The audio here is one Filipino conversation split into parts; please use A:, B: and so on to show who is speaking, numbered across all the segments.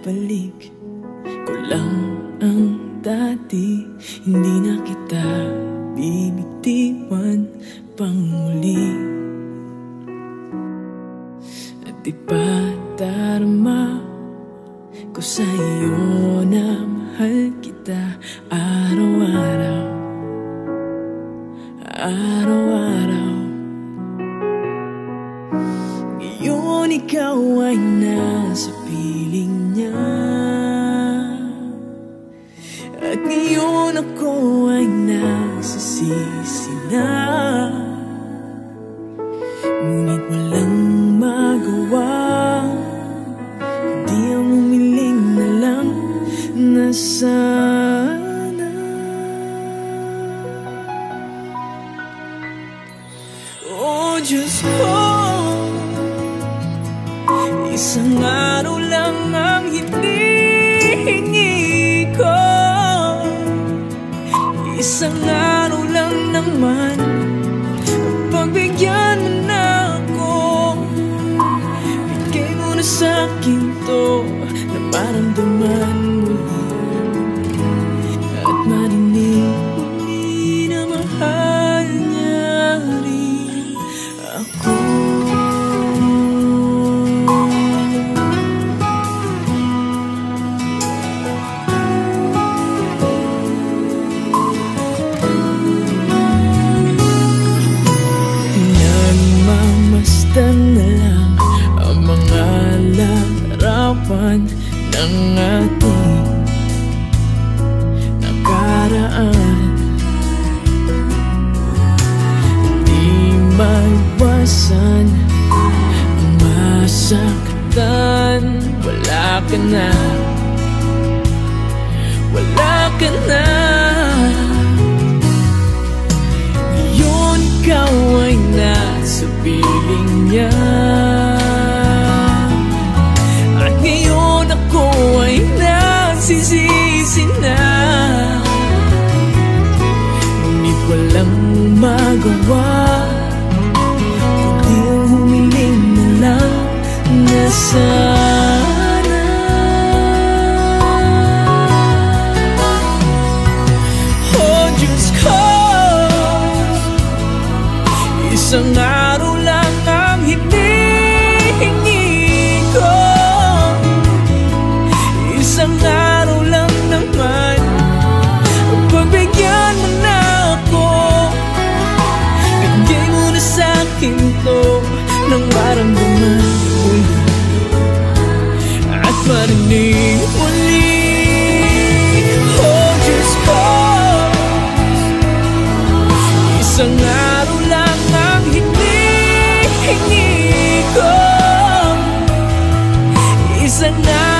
A: balik ko lang ang dati Hindi na kita bibitiwan. Mahal kita Araw-araw Araw-araw Ngayon ikaw ay nasa piling niya At ngayon ako ay nagsisisi na sana. Oh Diyos ko Isang araw lang ang hinihingi ko. Isang araw lang naman Pagbigyan mo na ako. Mo na sa'kin to Na maramdaman ng ating nakaraan. Di maiwasan ang masaktan. Wala ka na, wala ka na. Ngayon ikaw ay nasa piling niya nasisisi na. Ngunit walang magawa Kundi humiling na lang na sana. Oh Diyos ko Isang Isang araw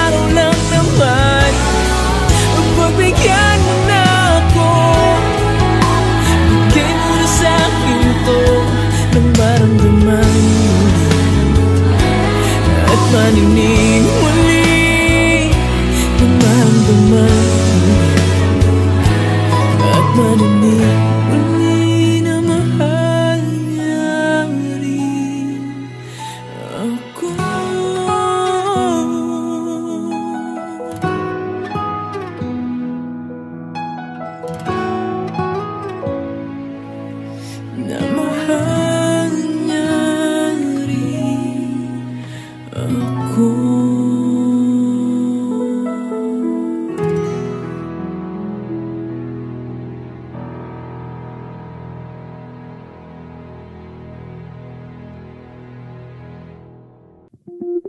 A: 嗯